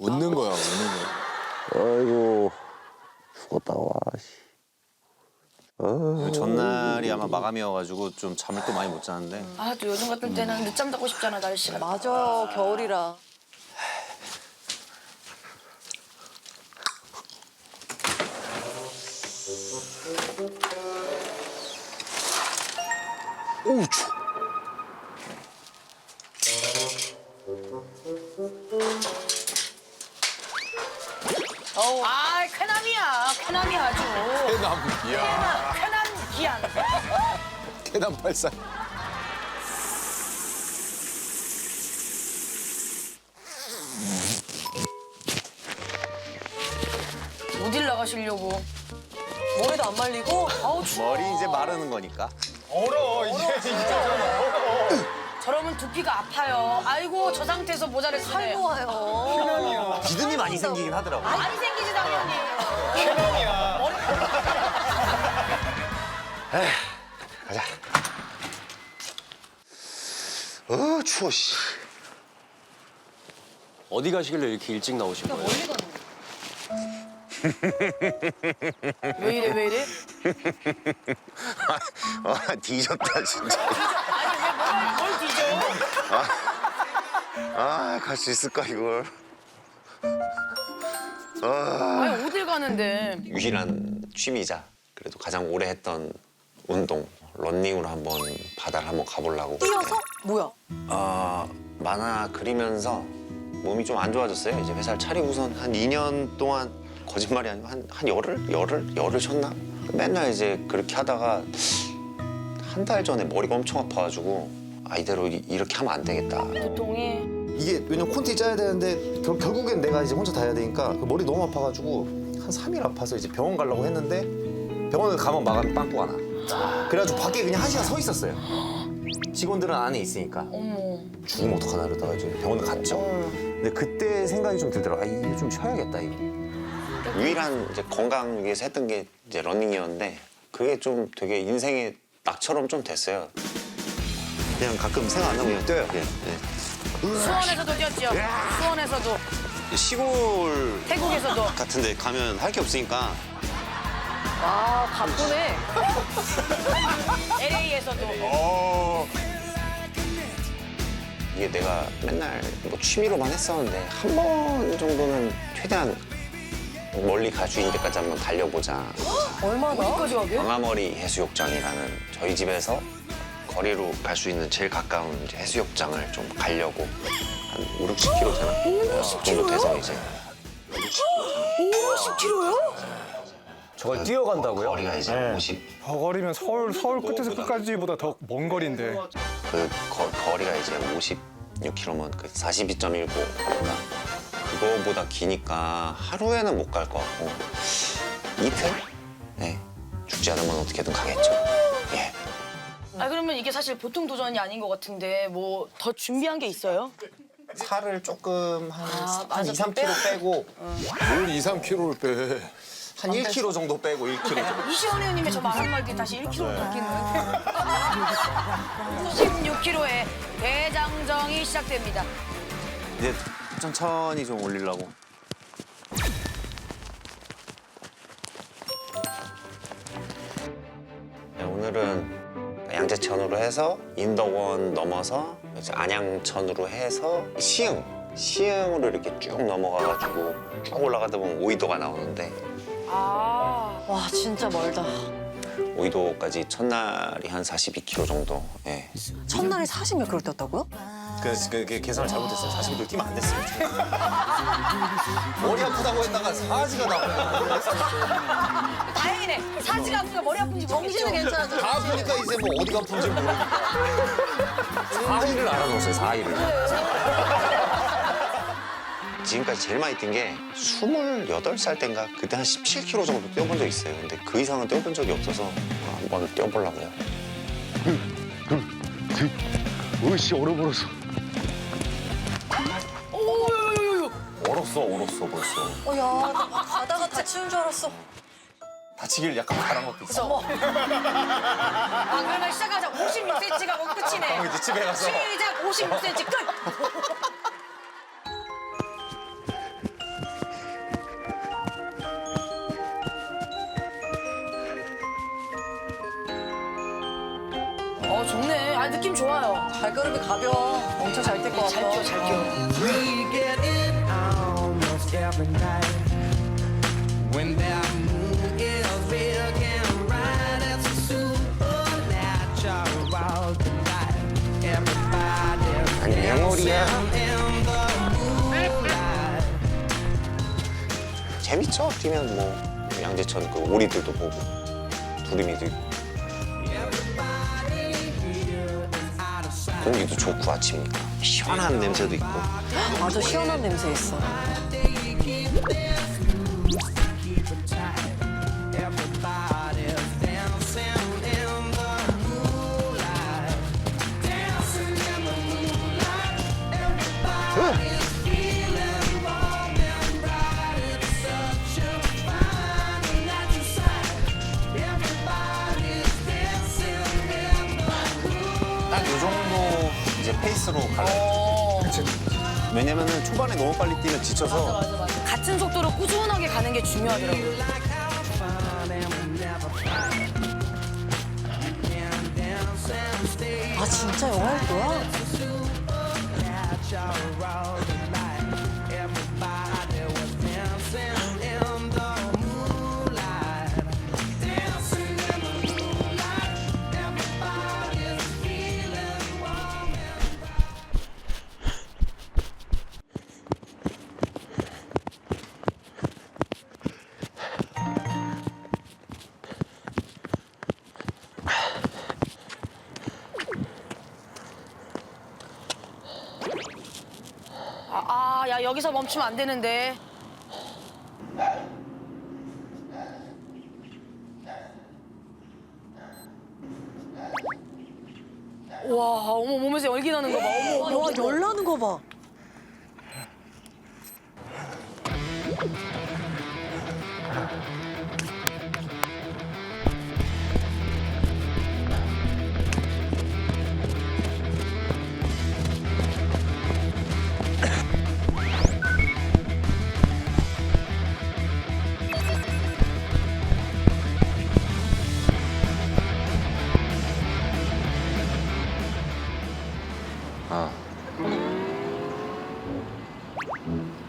웃는 거야, 웃는 거야. 아이고 죽었다 와 씨. 그 전날이 아마 마감이어가지고 좀 잠을 또 많이 못 자는데 아, 또 요즘 같은 때는 늦잠 자고 싶잖아, 날씨가. 맞아 겨울이라. 쾌남이야, 아주. 해남, 이야. 쾌남 기한. 해남 발사. 어딜 나가시려고. 머리도 안 말리고 아우, 추워. 머리 이제 마르는 거니까 저러면 두피가 아파요. 아이고, 저 상태에서 모자를 쓰네. 살고 와요. 비듬이 많이 생기긴 하더라고. 많이 생기지, 당연히. 가자. 어 추워 씨. 어디 가시길래 이렇게 일찍 나오신 거예요? 왜 이래, 왜 이래? 아 뒤졌다 진짜. 아니, 왜 뭐가, 뭘 뒤져? 아 갈 수 있을까 이걸. 아니, 가는데. 유일한 취미자 그래도 가장 오래 했던 운동 런닝으로 한번 바다를 한번 가보려고. 뛰어서 뭐야? 아 만화 그리면서 몸이 좀 안 좋아졌어요. 이제 회사를 차리고선 한 2년 동안 거짓말이 아니고 한, 한 열흘? 열흘? 열흘 쉬었나? 맨날 이제 그렇게 하다가 한 달 전에 머리가 엄청 아파가지고 아 이대로 이- 이렇게 하면 안 되겠다. 보통이. 이게 왜냐면 콘티 짜야 되는데 결, 결국엔 내가 이제 혼자 다 해야 되니까 그 머리 너무 아파가지고 한 3일 아파서 이제 병원 가려고 했는데 병원을 가면 마감이 빵꾸가 나. 그래가지고 밖에 그냥 한 시간 서 있었어요. 직원들은 안에 있으니까 어머. 죽으면 어떡하나 그러다가 이제 병원을 갔죠. 근데 그때 생각이 좀 들더라고. 아, 이거 좀 쉬어야겠다 이거. 유일한 이제 건강 위해서 했던 게 이제 러닝이었는데 그게 좀 되게 인생의 낙처럼 좀 됐어요. 그냥 가끔 생각 안 나면 그냥 뛰어요. 예, 수원에서도 뛰었죠. 수원에서도. 예. 시골 태국에서도. 같은 데 가면 할 게 없으니까 아 바쁘네. LA에서도. 이게 내가 맨날 뭐 취미로만 했었는데 한 번 정도는 최대한 멀리 갈수 있는 데까지 한번 달려보자. 얼마나? 어디까지 가게? 광화머리 해수욕장이라는 저희 집에서 거리로 갈 수 있는 제일 가까운 이제 해수욕장을 좀 가려고 한 5, 60km 되나? 어, 정도 돼서 이제 50kg요? 저걸 뛰어간다고요? 거리가 이제 50, 거리면 서울 서울 끝에서 끝까지보다 더 먼 거리인데 그 거, 거리가 이제 56km면 그 42.19. 그러니까 그거보다 기니까 하루에는 못 갈 것 같고 이틀? 네. 죽지 않으면 어떻게든 가겠죠. 예. 아 그러면 이게 사실 보통 도전이 아닌 것 같은데 뭐 더 준비한 게 있어요? 살을 조금 한, 아, 한 맞아, 2, 3kg 빼고 뭘 2, 3kg를 빼. 한 1kg 정도 빼고 1kg 정도. 이시원 의원님의 저 말한 말 뒤에 다시 1kg로 바뀌는 16kg의 대장정이 시작됩니다. 이제 천천히 좀 올리려고. 네, 오늘은 양재천으로 해서 인덕원 넘어서 이제 안양천으로 해서 시흥 시흥으로 이렇게 쭉 넘어가가지고 쭉 올라가다 보면 오이도가 나오는데 아 와 진짜 멀다. 오이도까지 첫날이 한 42km 정도. 예. 첫날에 40몇 킬로 뛰었다고요? 그래서 그게 계산을 잘못했어요. 40kg 뛰면 안 됐어요. 머리 아프다고 했다가 사지가 나고. 다행이네. 사지가 아프니까 머리 아픈지 정신은. 괜찮아져. 다 아프니까 이제 뭐 어디가 아픈지 모르고. 4일을 알아놓았어요 4일을 지금까지 제일 많이 뛴 게 28살 땐가 그때 한 17km 정도 뛰어본 적 있어요. 근데 그 이상은 뛰어본 적이 없어서 한번 뛰어보려고요. 으씨 얼어버렸어 오요요요요. 얼었어, 얼었어 벌써. 어야 가다가 다치는 줄 알았어. 다치길 약간 바란 것도 있어. 어머. 아 그러면 시작하자. 56cm가 뭐 끝이네. 어, 이제 집에 가서. 시작 56cm 끝. 어 좋네. 아 느낌 좋아요. 발걸음이 가벼워. 엄청 잘 뛸 것 같고. 잘 뛰어, 잘 뛰어. 재밌죠? 뛰면 뭐 양재천 그 오리들도 보고 두루미도 있고 공기도 좋고 아침이니까 시원한 냄새도 있고 맞아, 시원한 냄새 있어. 너무 빨리 뛰면 지쳐서. 같은 속도로 꾸준하게 가는 게 중요하더라고요. 아, 진짜 영화일 거야? 야 여기서 멈추면 안 되는데. 와, 어머 몸에서 열기 나는 거 봐. 어머, 와, 열나는 거 봐.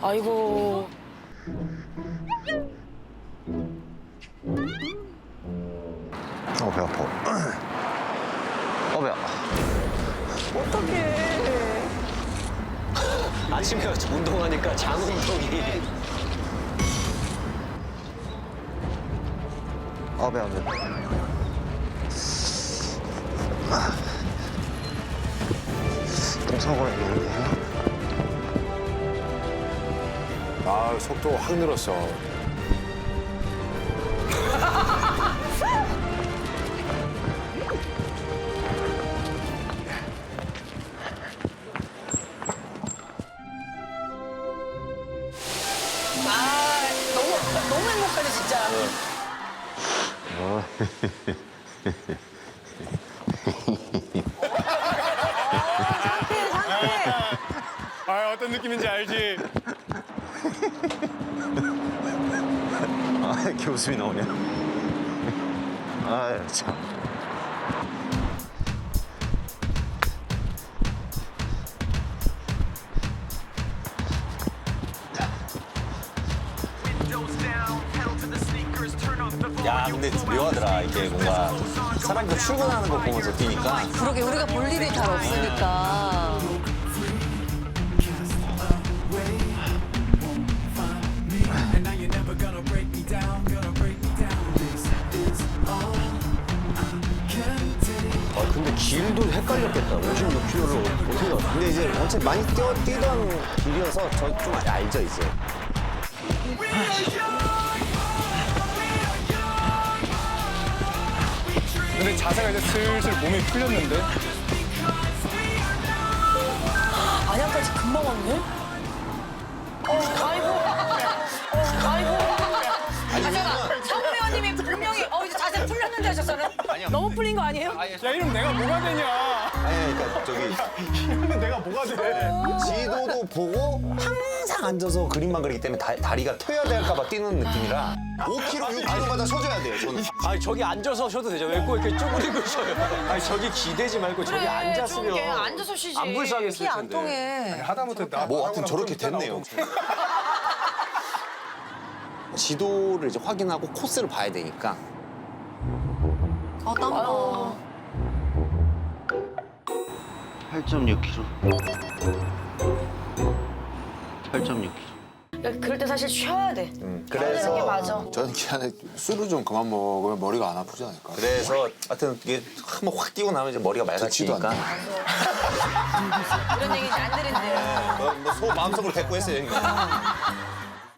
아이고. 어, 배 아파. 어, 배 아파. 아침에 운동하니까 장 운동이. 어, 배 아파. 똥 싸고 있는데. 아 속도 확 늘었어. 아 어떤 느낌인지 알지? 아, 이렇게 웃음이 나오냐. 아, 참. 야, 근데 묘하더라. 이게 뭔가 사람들 출근하는 거 보면서 뛰니까. 그러게, 우리가 볼 일이 잘 없으니까. 길도 헷갈렸겠다. 56km를 어떻게 가? 근데 이제 어차피 많이 뛰어, 뛰던 길이어서 저 좀 알죠, 이제. 근데 자세가 이제 슬슬 몸이 풀렸는데 안양까지 금방 왔네. 하셨어요? 너무 풀린 거 아니에요? 야 이러면 내가 뭐가 되냐? 아니 그러니까 저기 이러면 내가 뭐가 돼? 지도도 보고 항상 앉아서 그림만 그리기 때문에 다, 다리가 트여야 될까봐 뛰는 느낌이라 5km, 6km마다 쉬어줘야 돼요 저는. 아니 저기 앉아서 쉬어도 되죠. 왜 꼭 이렇게 쪼그리고 쉬어요? 아니 저기 기대지 말고 저기 그래, 앉았으면 게 앉아서 쉬지. 안 불쌍했을 피안 텐데. 통해. 하다못해 나 뭐 하여튼 저렇게 됐네요. 지도를 이제 확인하고 코스를 봐야 되니까 8.6km. 8.6km. 그러니까 그럴 때 사실 쉬어야 돼. 음, 쉬어야 되는 게 그래서 맞아. 저는 그냥 술을 좀 그만 먹으면 머리가 안 아프지 않을까. 그래서 하여튼 이게 한번 확 뛰고 나면 이제 머리가 듣지도 맑아지니까 이런 얘기 이제 안 들은데. 뭐, 뭐 소, 마음속으로 대꾸했어요 형님.